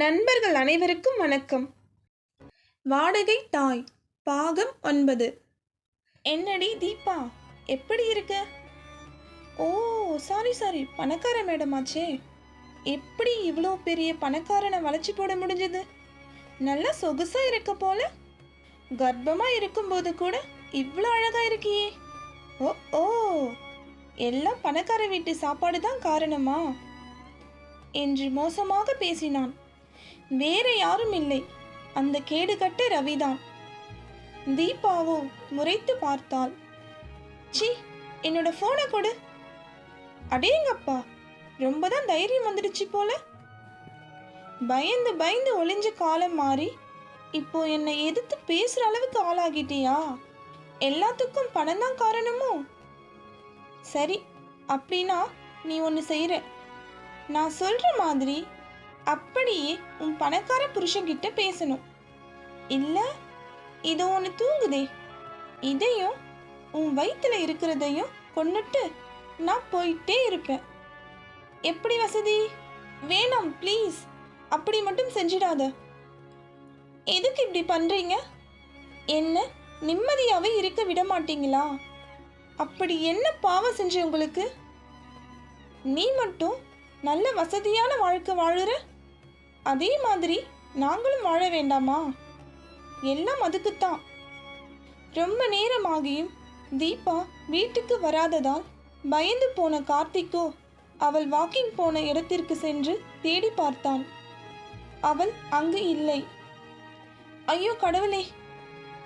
நண்பர்கள் அனைவருக்கும் வணக்கம். வாடகை தாய் பாகம் ஒன்பது. என்னடி தீபா எப்படி இருக்க? ஓ சாரி சாரி பணக்கார மேடமாச்சே. எப்படி இவ்வளோ பெரிய பணக்காரனை வளைச்சி போட முடிஞ்சது? நல்லா சொகுசா இருக்க போல. கர்ப்பமா இருக்கும்போது கூட இவ்வளோ அழகா இருக்கியே. ஓ ஓ எல்லாம் பணக்கார வீட்டு சாப்பாடு தான் காரணமா? என்று மோசமாக பேசினான். வேற யாரும் இல்லை. அந்த கேடுகட்ட ரவிதான். தீபாவோ முறைத்து பார்த்தாள். சி என்னோட போனை கொடு. அடேங்கப்பா ரொம்ப தான் தைரியம் வந்துடுச்சு போல. பயந்து பயந்து ஒளிஞ்ச காலம் மாறி இப்போ என்னை எதிர்த்து பேசுற அளவுக்கு ஆளாகிட்டியா? எல்லாத்துக்கும் பணம் தான் காரணமோ? சரி அப்படின்னா நீ ஒன்று செய்கிற நான் சொல்ற மாதிரி அப்படியே உன் பணக்கார புருஷன்கிட்ட பேசணும். இல்ல இது ஒன்று தூங்குதே. இதையும் உன் வயிற்றுல இருக்கிறதையும் கொண்டுட்டு நான் போயிட்டே இருப்பேன். எப்படி வசதி? வேணாம் ப்ளீஸ் அப்படி மட்டும் செஞ்சிடாத. எதுக்கு இப்படி பண்றீங்க? என்ன நிம்மதியாவே இருக்க விட மாட்டீங்களா? அப்படி என்ன பாவம் செஞ்ச உங்களுக்கு? நீ மட்டும் நல்ல வசதியான வாழ்க்கை வாழுற? அதே மாதிரி நாங்களும் வாழ வேண்டாமா? எல்லாம் அதுக்குத்தான். ரொம்ப நேரமாகியும் தீபா வீட்டுக்கு வராததால் பயந்து போன கார்த்திக்கோ அவள் வாக்கிங் போன இடத்திற்கு சென்று தேடி பார்த்தான். அவள் அங்கு இல்லை. ஐயோ கடவுளே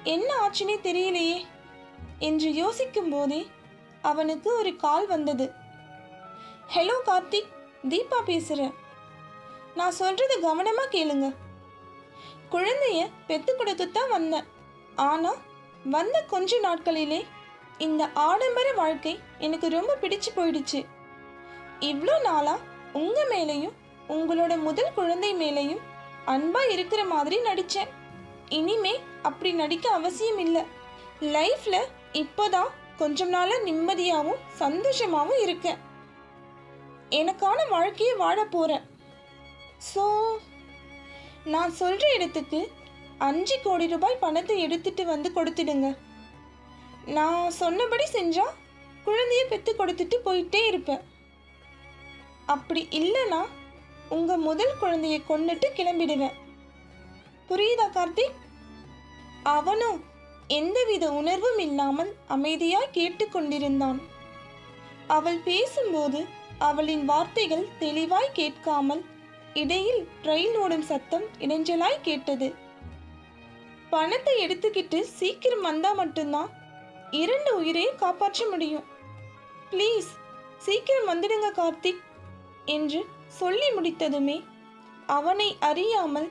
என்ன ஆச்சுனே தெரியலையே என்று யோசிக்கும் போதே அவனுக்கு ஒரு கால் வந்தது. ஹலோ கார்த்திக் தீபா பேசுகிறேன் நான் சொல்றது கவனமா கேளுங்க. குழந்தைய பெத்து கொடுக்கத்தான் வந்தேன். ஆனா வந்த கொஞ்ச நாட்களிலே இந்த ஆடம்பர வாழ்க்கை எனக்கு ரொம்ப பிடிச்சு போயிடுச்சு. இவ்வளோ நாளா உங்க மேலேயும் உங்களோட முதல் குழந்தை மேலேயும் அன்பா இருக்கிற மாதிரி நடிச்சேன். இனிமே அப்படி நடிக்க அவசியம் இல்லை. லைஃப்ல இப்போதான் கொஞ்சம் நாளாக நிம்மதியாகவும் சந்தோஷமாகவும் இருக்கேன். எனக்கான வாழ்க்கையை வாழ போறேன். ஸோ நான் சொல்கிற இடத்துக்கு அஞ்சு கோடி ரூபாய் பணத்தை எடுத்துட்டு வந்து கொடுத்துடுங்க. நான் சொன்னபடி செஞ்சால் குழந்தைய பெற்று கொடுத்துட்டு போயிட்டே இருப்பேன். அப்படி இல்லைன்னா உங்கள் முதல் குழந்தைய கொண்டுட்டு கிளம்பிடுவேன். புரியுதா கார்த்திக்? அவனும் எந்தவித உணர்வும் இல்லாமல் அமைதியாய் கேட்டுக்கொண்டிருந்தான் அவள் பேசும்போது அவளின் வார்த்தைகள் தெளிவாய் கேட்காமல் இடையில் ரயில் ஓடும் சத்தம் இடைஞ்சலாய் கேட்டது. பணத்தை எடுத்துக்கிட்டு சீக்கிரம் வந்தா மட்டும்தான் இரண்டு உயிரையும் காப்பாற்ற முடியும். ப்ளீஸ் சீக்கிரம் வந்துடுங்க கார்த்திக் என்று சொல்லி முடித்ததுமே அவனை அறியாமல்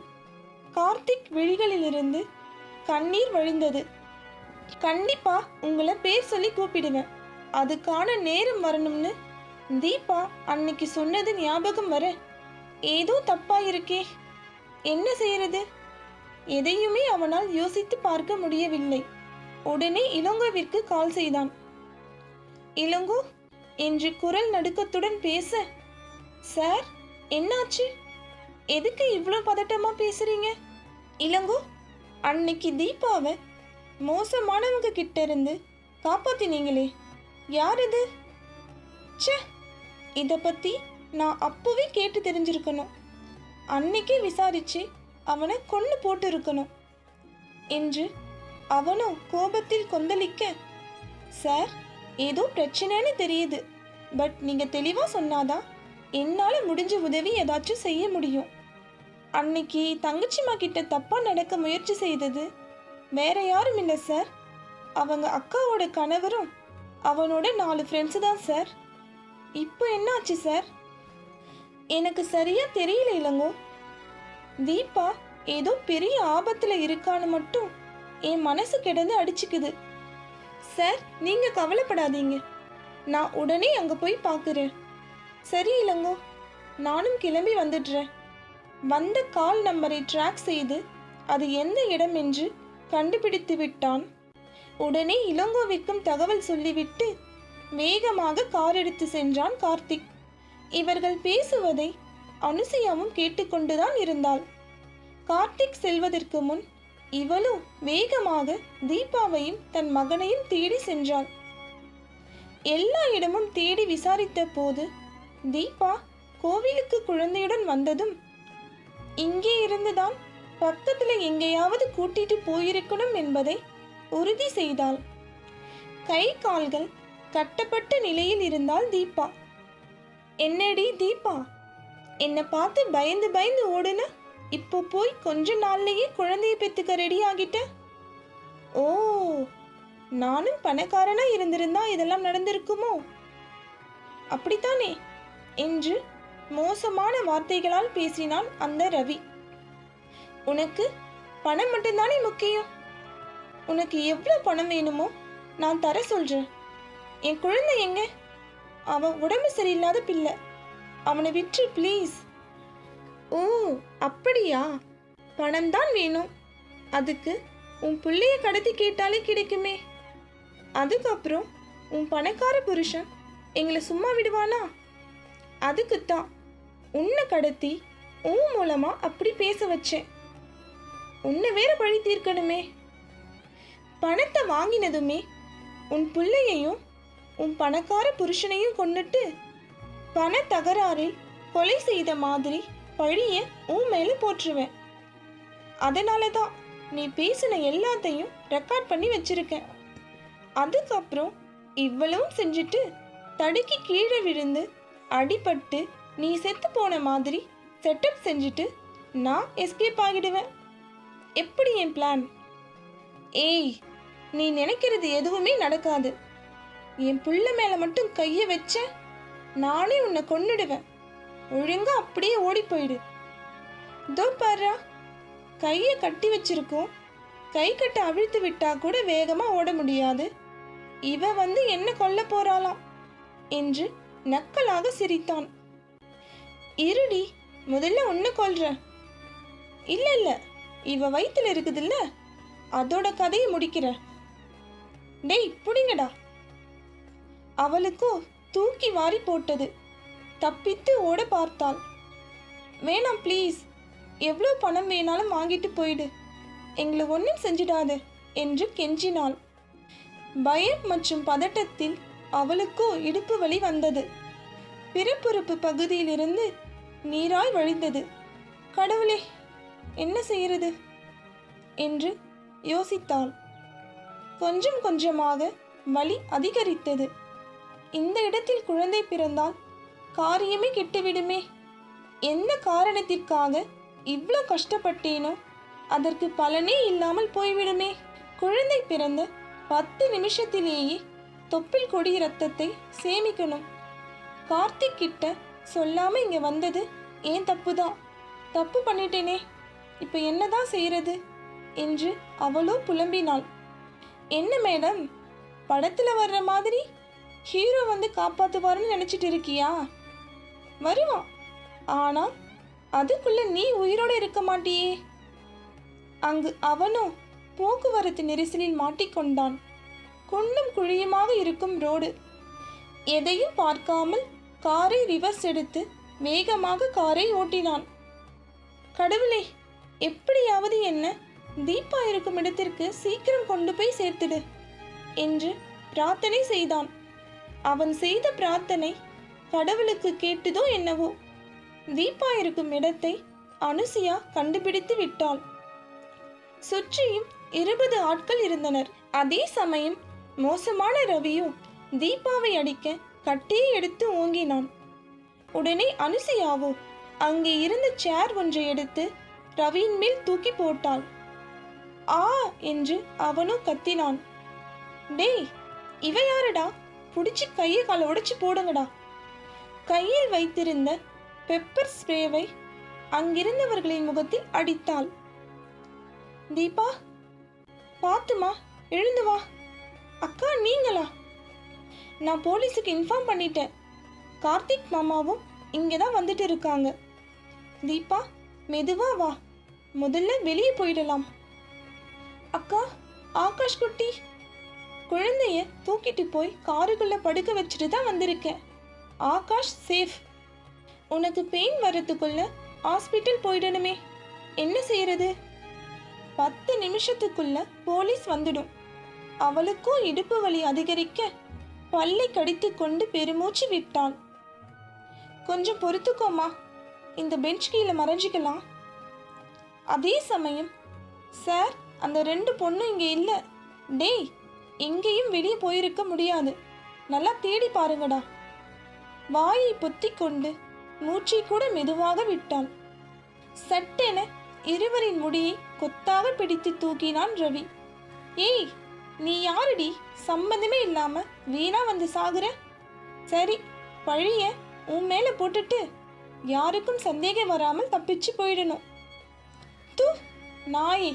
கார்த்திக் விழிகளிலிருந்து கண்ணீர் வழிந்தது. கண்டிப்பா உங்களை பேர் சொல்லி கூப்பிடுவேன். அதுக்கான நேரம் வரணும்னு தீபா அன்னைக்கு சொன்னது ஞாபகம் வர ஏதோ தப்பா இருக்கே. என்ன செய்யறது? எதையுமே அவனால் யோசித்து பார்க்க முடியவில்லை. உடனே இளங்கோவிற்கு கால் செய்தான். இளங்கோ என்று குரல் நடுக்கத்துடன் பேச. சார் என்னாச்சு? எதுக்கு இவ்வளோ பதட்டமா பேசுறீங்க? இளங்கோ அன்னைக்கு தீபாவை மோசமானவங்க கிட்ட இருந்து காப்பாத்தினீங்களே. யார் இது? ச்சே இதை பத்தி நான் அப்போவே கேட்டு தெரிஞ்சிருக்கணும். அன்னைக்கே விசாரிச்சு அவனை கொண்டு போட்டு இருக்கணும் என்று அவனும் கோபத்தில் கொந்தளிக்க சார் ஏதோ பிரச்சனைன்னு தெரியுது. பட் நீங்க தெளிவா சொன்னாதான் என்னால முடிஞ்ச உதவி ஏதாச்சும் செய்ய முடியும். அன்னைக்கு தங்கச்சிமா கிட்ட தப்பா நடக்க முயற்சி செய்தது வேற யாரும் இல்லை சார். அவங்க அக்காவோட கணவரும் அவனோட நாலு ஃப்ரெண்ட்ஸு தான் சார். இப்போ என்னாச்சு சார்? எனக்கு சரியா தெரியல இளங்கோ. தீபா ஏதோ பெரிய ஆபத்துல இருக்கான்னு மட்டும் என் மனசு கிடந்து அடிச்சுக்குது. சார் நீங்க கவலைப்படாதீங்க. நான் உடனே அங்க போய் பார்க்குறேன் சரி இளங்கோ. நானும் கிளம்பி வந்துடுறேன். வந்த கால் நம்பரை ட்ராக் செய்து அது எந்த இடம் என்று கண்டுபிடித்து விட்டான். உடனே இளங்கோவிற்கும் தகவல் சொல்லிவிட்டு வேகமாக கார் எடுத்து சென்றான் கார்த்திக். இவர்கள் பேசுவதை அனுசையாவும் கேட்டுக்கொண்டுதான் இருந்தாள். கார்த்திக் செல்வதற்கு முன் இவளும் வேகமாக தீபாவையும் தன் மகனையும் தேடி சென்றாள். எல்லா இடமும் தேடி விசாரித்த போது தீபா கோவிலுக்கு குழந்தையுடன் வந்ததும் இங்கே இருந்துதான் பக்கத்துல எங்கேயாவது கூட்டிட்டு போயிருக்கணும் என்பதை உறுதி செய்தாள். கை கால்கள் கட்டப்பட்ட நிலையில் இருந்தால் தீபா. என்னடி தீபா? என்னை பார்த்து பயந்து பயந்து ஓடுன? இப்போ போய் கொஞ்ச நாள்லயே குழந்தைய பெத்துக்க ரெடி ஆகிட்ட? ஓ நானும் பணக்காரனா இருந்திருந்தா இதெல்லாம் நடந்திருக்குமோ? அப்படித்தானே? என்று மோசமான வார்த்தைகளால் பேசினான் அந்த ரவி. உனக்கு பணம் மட்டும்தானே முக்கியம்? உனக்கு எவ்வளோ பணம் வேணுமோ நான் தர சொல்றேன். என் குழந்தை எங்கே? அவன் உடம்பு சரியில்லாத பிள்ளை. அவனை விற்று ப்ளீஸ் ஓ அப்படியா? பணம் தான் வேணும். அதுக்கு உன் பிள்ளைய கடத்தி கேட்டாலே கிடைக்குமே. அதுக்கப்புறம் உன் பணக்கார புருஷன் எங்களை சும்மா விடுவானா? அதுக்குத்தான் உன்னை கடத்தி உன் மூலமா அப்படி பேச வச்சேன். உன்னை வேற பழி தீர்க்கணுமே. பணத்தை வாங்கினதுமே உன் பிள்ளையையும் உன் பணக்கார புருஷனையும் கொன்னுட்டு பண தகராறில் கொலை செய்த மாதிரி பழிய உன் மேல போற்றுவேன். அதனால தான் நீ பேசின எல்லாத்தையும் ரெக்கார்ட் பண்ணி வச்சிருக்கேன். அதுக்கப்புறம் இவ்வளவும் செஞ்சுட்டு தடுக்கி கீழே விழுந்து அடிபட்டு நீ செத்து போன மாதிரி செட்டப் செஞ்சுட்டு நான் எஸ்கேப் ஆகிடுவேன். எப்படி என் பிளான் ஏய் நீ நினைக்கிறது எதுவுமே நடக்காது. என் புள்ள மேல மட்டும் கைய வச்ச நானே உன்னை கொன்னுடுவேன். ஒழுங்கா அப்படியே ஓடி போயிடு. இதோ பாரு கையை கட்டி வச்சிருக்கோம். கை கட்ட அவிழ்த்து விட்டா கூட வேகமா ஓட முடியாது. இவ வந்து என்ன கொல்ல போறாளாம்? என்று நக்கலாக சிரித்தான். இருடி முதல்ல ஒன்று கொல்றேன் இல்ல இல்ல இவ வயிற்றுல இருக்குதுல்ல அதோட கதையை முடிக்கிறேன் டேய் புடிங்கடா. அவளுக்கோ தூக்கி வாரி போட்டது. தப்பித்து ஓட பார்த்தாள். வேணாம் ப்ளீஸ் எவ்வளோ பணம் வேணாலும் வாங்கிட்டு போயிடு. எங்களை ஒன்றும் செஞ்சிடாத என்று கெஞ்சினாள். பயம் மற்றும் பதட்டத்தில் அவளுக்கோ இடுப்பு வலி வந்தது. பிறப்புறுப்பு பகுதியிலிருந்து நீராய் வழிந்தது. கடவுளே என்ன செய்யறது? என்று யோசித்தாள். கொஞ்சம் கொஞ்சமாக வலி அதிகரித்தது. இந்த இடத்தில் குழந்தை பிறந்தால் காரியமே கெட்டுவிடுமே. எந்த காரணத்திற்காக இவ்வளோ கஷ்டப்பட்டேனோ? அதற்கு பலனே இல்லாமல் போய்விடுமே. குழந்தை பிறந்த பத்து நிமிஷத்திலேயே தொப்பில் கொடி ரத்தத்தை சேமிக்கணும். கார்த்திக் கிட்ட சொல்லாம இங்க வந்தது ஏன் தப்பு தான் தப்பு பண்ணிட்டேனே. இப்போ என்னதான் செய்யறது என்று அவளோ புலம்பினாள். என்ன மேடம்? படத்துல வர்ற மாதிரி ஹீரோ வந்து காப்பாற்றுவாருன்னு நினச்சிட்டு இருக்கியா? வருவான் ஆனால் அதுக்குள்ள நீ உயிரோடு இருக்க மாட்டியே. அங்கு அவனோ போக்குவரத்து நெரிசலில் மாட்டிக்கொண்டான். குண்டும் குழியுமாக இருக்கும் ரோடு. எதையும் பார்க்காமல் காரை ரிவர்ஸ் எடுத்து வேகமாக காரை ஓட்டினான். கடவுளே எப்படியாவது என்ன தீபா இருக்கும் இடத்திற்கு சீக்கிரம் கொண்டு போய் சேர்த்துடு என்று பிரார்த்தனை செய்தான். அவன் செய்த பிரார்த்தனை கடவுளுக்கு கேட்டதோ என்னவோ? தீபா இருக்கும் இடத்தை அனுசியா கண்டுபிடித்து விட்டாள். சுற்றியும் இருபது ஆட்கள் இருந்தனர். அதே சமயம் மோசமான ரவியும் தீபாவை அடிக்க கட்டியை எடுத்து ஓங்கினான். உடனே அனுசியாவோ அங்கே இருந்த சேர் ஒன்றை எடுத்து ரவியின் மேல் தூக்கி போட்டாள். ஆ என்று அவனும் கத்தினான். டேய் இவ யாருடா? பிடிச்சி கையை காலை உடைச்சி போடுங்கடா. கையில் வைத்திருந்த பெப்பர் ஸ்ப்ரேவை அங்கிருந்தவர்களின் முகத்தில் அடித்தாள். தீபா பாத்துமா எழுந்து வா. அக்கா நீங்களா? நான் போலீஸுக்கு இன்ஃபார்ம் பண்ணிட்டேன். கார்த்திக் மாமாவும் இங்கே தான் வந்துட்டு இருக்காங்க. தீபா மெதுவா வா. முதல்ல வெளியே போயிடலாம். அக்கா ஆகாஷ் குட்டி குழந்தைய தூக்கிட்டு போய் காருக்குள்ள படுக்க வச்சுட்டு தான் வந்திருக்கேன். ஆகாஷ் சேஃப். உனக்கு பெயின் வர்றதுக்குள்ள ஹாஸ்பிட்டல் போயிடணுமே. என்ன செய்யறது? பத்து நிமிஷத்துக்குள்ள போலீஸ் வந்துடும். அவளுக்கும் இடுப்பு வலி அதிகரிக்க பல்லை கடித்து கொண்டு பெருமூச்சு விட்டாள். கொஞ்சம் பொறுத்துக்கோமா. இந்த பெஞ்ச் கீழே மறைஞ்சிக்கலாம். அதே சமயம் சார் அந்த ரெண்டு பொண்ணும் இங்கே இல்லை. டேய் எங்கேயும் வெளியே போயிருக்க முடியாது. நல்லா தேடி பாருங்கடா. வாயை பொத்தி கொண்டு மூச்சை கூட மெதுவாக விட்டாள் சட்டென இருவரின் முடியை கொத்தாக பிடித்து தூக்கினான் ரவி. ஏய் நீ யாருடி? சம்பந்தமே இல்லாம வீணா வந்து சாகுற? சரி பழிய உன் மேல போட்டுட்டு யாருக்கும் சந்தேகம் வராமல் தப்பிச்சு போயிடணும். தூ நாயே.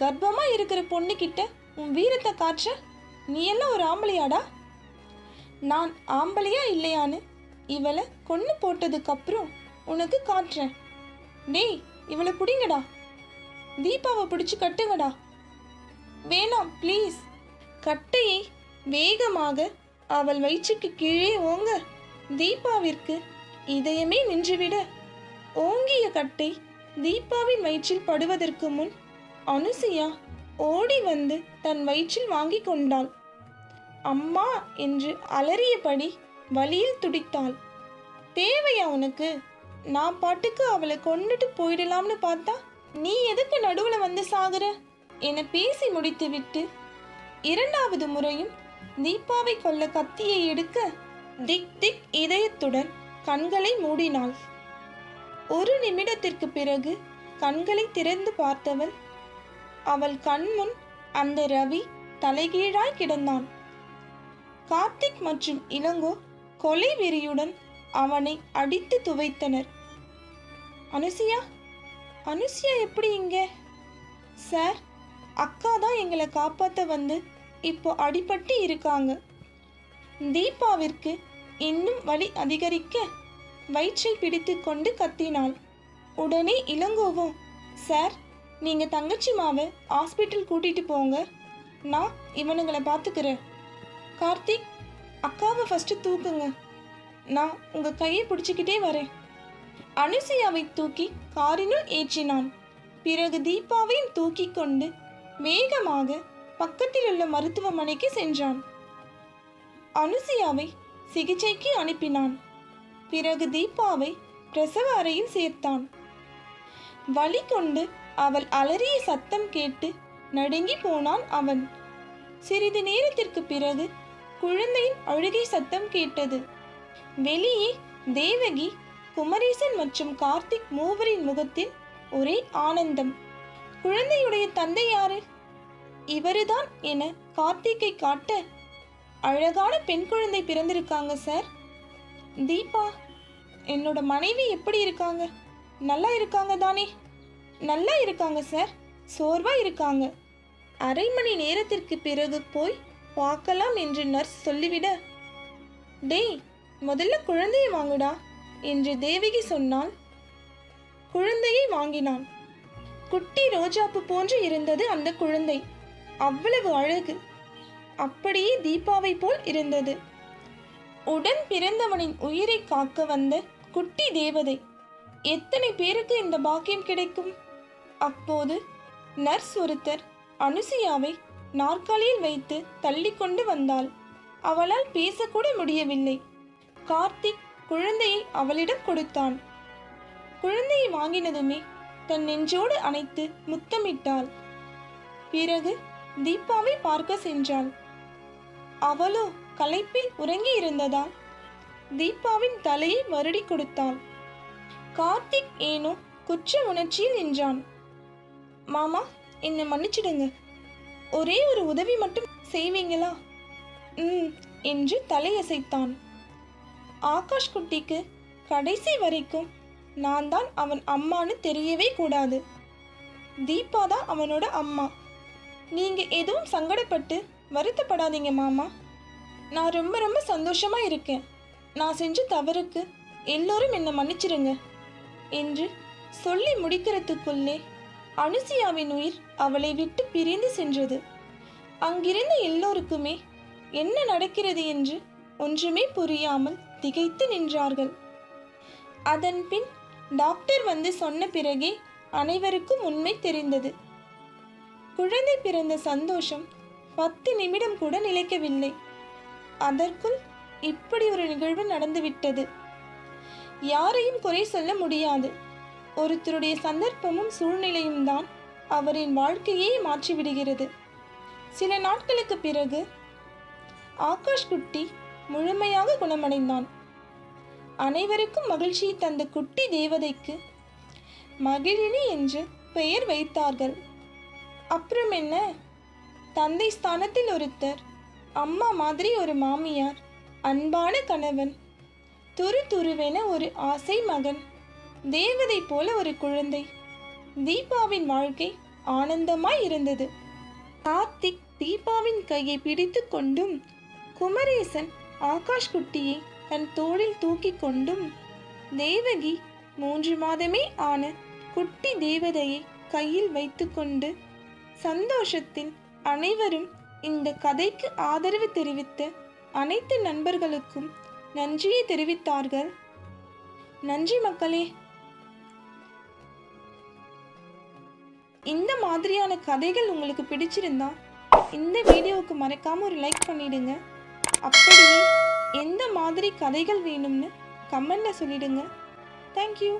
கர்ப்பமா இருக்கிற பொண்ணுக்கிட்ட உன் வீரத்தை காற்ற? நீ எல்லாம் ஒரு ஆம்பளையாடா? நான் ஆம்பளையா இல்லையான்னு இவளை கொன்று போட்டதுக்கப்புறம் உனக்கு காட்டுறேன் டேய் இவளை பிடிங்கடா. தீபாவை பிடிச்சி கட்டுங்கடா. வேணாம் ப்ளீஸ் கட்டையை வேகமாக அவள் வயிற்றுக்கு கீழே ஓங்க. தீபாவிற்கு இதயமே நின்றுவிட. ஓங்கிய கட்டை தீபாவின் வயிற்றில் படுவதற்கு முன் அனுசியா ஓடி வந்து தன் வயிற்றில் வாங்கி கொண்டாள். அம்மா என்று அலறியபடி வலியில் துடித்தாள். தேவையா உனக்கு நான் பாட்டுக்கு அவளை கொண்டுட்டு போயிடலாம்னு பார்த்தா நீ எதுக்கு நடுவில் வந்து சாகுற? என பேசி முடித்துவிட்டு இரண்டாவது முறையும் தீபாவை கொல்ல கத்தியை எடுக்க திக் திக் இதயத்துடன் கண்களை மூடினாள். ஒரு நிமிடத்திற்கு பிறகு கண்களை திறந்து பார்த்தவள் அவள் கண்முன் அந்த ரவி தலைகீழாய் கிடந்தான். கார்த்திக் மற்றும் இளங்கோ கொலை வெறியுடன் அவனை அடித்து துவைத்தனர். அனுசியா அனுசியா எப்படி இங்க? சார் அக்கா தான் எங்களை காப்பாற்ற வந்து இப்போ அடிபட்டு இருக்காங்க. தீபாவிற்கு இன்னும் வலி அதிகரிக்க வயிற்றை பிடித்து கொண்டு கத்தினாள். உடனே இளங்கோவும் சார் நீங்கள் தங்கச்சி மாவை ஹாஸ்பிட்டல் கூட்டிகிட்டு போங்க. நான் இவனுங்களை பார்த்துக்கிறேன். கார்த்திக் அக்காவை ஃபஸ்ட்டு தூக்குங்க. நான் உங்கள் கையை பிடிச்சிக்கிட்டே வரேன். அனுசியாவை தூக்கி காரினுள் ஏற்றினான். பிறகு தீபாவையும் தூக்கி கொண்டு வேகமாக பக்கத்தில் உள்ள மருத்துவமனைக்கு சென்றான். அனுசியாவை சிகிச்சைக்கு அனுப்பினான். பிறகு தீபாவை பிரசவ அறையில் சேர்த்தான். வழி கொண்டு அவள் அலறிய சத்தம் கேட்டு நடுங்கி போனான் அவன். சிறிது நேரத்திற்கு பிறகு குழந்தையின் அழுகை சத்தம் கேட்டது. வெளியே தேவகி குமரேசன் மற்றும் கார்த்திக் மூவரின் முகத்தில் ஒரே ஆனந்தம். குழந்தையுடைய தந்தை யாரு இவருதான் என கார்த்திக்கை காட்ட அழகான பெண் குழந்தை பிறந்திருக்காங்க சார். தீபா என்னோட மனைவி எப்படி இருக்காங்க? நல்லா இருக்காங்க தானே? நல்லா இருக்காங்க சார். சோர்வாக இருக்காங்க. அரை மணி நேரத்திற்கு பிறகு போய் பார்க்கலாம் என்று நர்ஸ் சொல்லிவிட டேய் முதல்ல குழந்தையை வாங்குடா என்று தேவகி சொன்னால் குழந்தையை வாங்கினான். குட்டி ரோஜாப்பு போன்று இருந்தது அந்த குழந்தை. அவ்வளவு அழகு. அப்படியே தீபாவை போல் இருந்தது. உடன் பிறந்தவனின் உயிரை காக்க வந்த குட்டி தேவதை எத்தனை பேருக்கு இந்த பாக்கியம் கிடைக்கும்? அப்போது நர்ஸ் ஒருத்தர் அனுசியாவை நாற்காலியில் வைத்து தள்ளிக்கொண்டு வந்தாள். அவளால் பேசக்கூட முடியவில்லை. கார்த்திக் குழந்தையை அவளிடம் கொடுத்தான். குழந்தையை வாங்கினதுமே தன் நெஞ்சோடு அணைத்து முத்தமிட்டாள். பிறகு தீபாவை பார்க்க சென்றாள். அவளோ களைப்பில் உறங்கி இருந்ததால் தீபாவின் தலையை வருடி கொடுத்தாள். கார்த்திக் ஏனோ குற்ற உணர்ச்சியில் நின்றான். மாமா என்னை மன்னிச்சிடுங்க. ஒரே ஒரு உதவி மட்டும் செய்வீங்களா? ம் என்று தலையசைத்தான். ஆகாஷ் குட்டிக்கு கடைசி வரைக்கும் நான் தான் அவன் அம்மான்னு தெரியவே கூடாது. தீபா தான் அவனோட அம்மா. நீங்க எதுவும் சங்கடப்பட்டு வருத்தப்படாதீங்க மாமா. நான் ரொம்ப ரொம்ப சந்தோஷமா இருக்கேன். நான் செஞ்ச தவறுக்கு எல்லோரும் என்னை மன்னிச்சிடுங்க என்று சொல்லி முடிக்கிறதுக்குள்ளே அனுசியாவின் உயிர் அவளை விட்டு பிரிந்து சென்றது. அங்கிருந்த எல்லோருக்குமே என்ன நடக்கிறது என்று ஒன்றுமே புரியாமல் திகைத்து நின்றார்கள். அதன் பின் டாக்டர் வந்து சொன்ன பிறகே அனைவருக்கும் உண்மை தெரிந்தது. குழந்தை பிறந்த சந்தோஷம் பத்து நிமிடம் கூட நிலைக்கவில்லை. அதற்குள் இப்படி ஒரு நிகழ்வு நடந்துவிட்டது. யாரையும் குறை சொல்ல முடியாது. ஒருத்தருடைய சந்தர்ப்பமும் சூழ்நிலையும் தான் அவரின் வாழ்க்கையை மாற்றிவிடுகிறது. சில நாட்களுக்கு பிறகு ஆகாஷ் குட்டி முழுமையாக குணமடைந்தான். அனைவருக்கும் மகிழ்ச்சியை தந்த குட்டி தேவதைக்கு மகிழினி என்று பெயர் வைத்தார்கள். அப்புறம் என்ன? தந்தை ஸ்தானத்தில் ஒருத்தர் அம்மா மாதிரி ஒரு மாமியார் அன்பான கணவன் துரு துருவென ஒரு ஆசை மகன். தேவதை போல ஒரு குழந்தை. தீபாவின் வாழ்க்கை ஆனந்தமாய் இருந்தது. கார்த்திக் தீபாவின் கையை பிடித்து கொண்டும் குமரேசன் ஆகாஷ் குட்டியை தன் தோளில் தூக்கி கொண்டும் தேவகி மூன்று மாதமே ஆன குட்டி தேவதையை கையில் வைத்துக்கொண்டு சந்தோஷத்தில் அனைவரும் இந்த கதைக்கு ஆதரவு தெரிவித்த அனைத்து நண்பர்களுக்கும் நன்றியை தெரிவித்தார்கள். நன்றி மக்களே. இந்த மாதிரியான கதைகள் உங்களுக்கு பிடிச்சிருந்தா இந்த வீடியோவுக்கு மறக்காம ஒரு லைக் பண்ணிடுங்க. அப்படியே எந்த மாதிரி கதைகள் வேணும்னு கமெண்ட்ல சொல்லிடுங்க. தேங்க்யூ